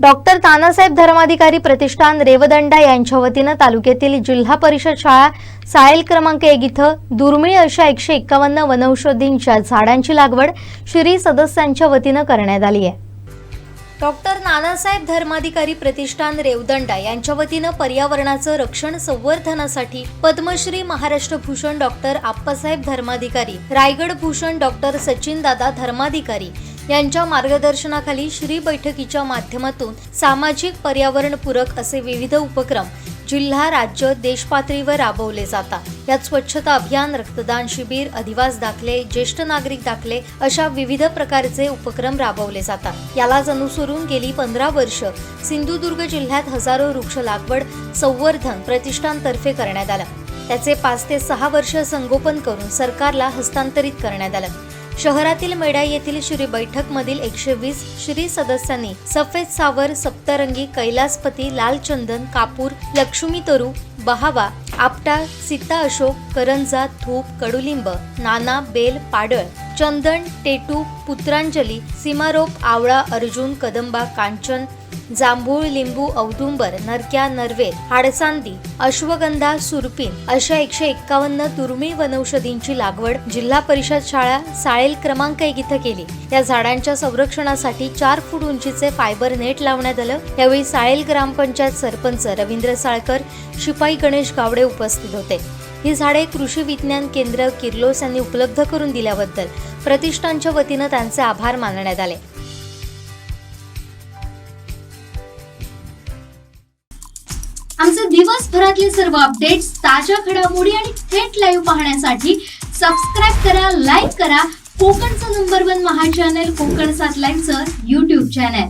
Doctor Tanasaheb Dharmadhikari Pratishthan Revdanda यांच्या वतीनं तालुक्यातील जिल्हा परिषद शाळा सायल क्रमांक एक इथं दुर्मिळ अशा एकशे एक्कावन्न वनौषधींच्या झाडांची लागवड श्री सदस्यांच्या वतीनं करण्यात आली आहे. डॉक्टर नानासाहेब धर्माधिकारी प्रतिष्ठान रेवदंडा यांच्या वतीनं पर्यावरणाचं रक्षण संवर्धनासाठी पद्मश्री महाराष्ट्र भूषण डॉक्टर आप्पासाहेब धर्माधिकारी रायगड भूषण डॉक्टर सचिनदादा धर्माधिकारी यांच्या मार्गदर्शनाखाली श्री बैठकीच्या माध्यमातून सामाजिक पर्यावरणपूरक असे विविध उपक्रम जिल्हा राज्य देशपातळीवर राबवले जातात. यात स्वच्छता अभियान रक्तदान शिबिर अधिवास दाखले ज्येष्ठ नागरिक दाखले अशा विविध प्रकारचे उपक्रम राबवले जातात. यालाच अनुसरून गेली पंधरा वर्ष सिंधुदुर्ग जिल्ह्यात हजारो वृक्ष लागवड संवर्धन प्रतिष्ठानतर्फे करण्यात आलं. त्याचे पाच ते सहा वर्ष संगोपन करून सरकारला हस्तांतरित करण्यात आलं. शहरातील मेढा येथील श्री बैठक मधील एकशे वीस श्री सदस्यांनी सफेद सावर सप्तरंगी कैलासपती लाल चंदन कापूर लक्ष्मी तरू बहावा आपटा सीता अशोक करंजा धूप कडुलिंब नाना बेल पाडळ चंदन टेटू पुत्रांजली सीमारोप आवळा अर्जुन कदंबा कांचन जांभूळ लिंबू औदुंबर नरक्या नरवेल हाडसांदी अश्वगंधा सुरपिन अशा एकशे एक्कावन्न दुर्मिळ वनौषधींची लागवड जिल्हा परिषद शाळा साळेल क्रमांक एक इथं केली. या झाडांच्या संरक्षणासाठी चार फूट उंचीचे फायबर नेट लावण्यात आलं. यावेळी साळेल ग्रामपंचायत सरपंच रवींद्र साळकर शिपाई गणेश गावडे उपस्थित होते. ही झाडे कृषी विज्ञान केंद्र किर्लोस यांनी उपलब्ध करून दिल्याबद्दल प्रतिष्ठानच्या वतीनं त्यांचे आभार मानण्यात आले. आमचे दिवसभरातले सर्व अपडेट्स ताज्या घडामोडी आणि थेट लाईव्ह पाहण्यासाठी सबस्क्राईब करा लाईक करा. कोकणचं नंबर वन महा चॅनल कोकण सात लाईनचं युट्यूब चॅनल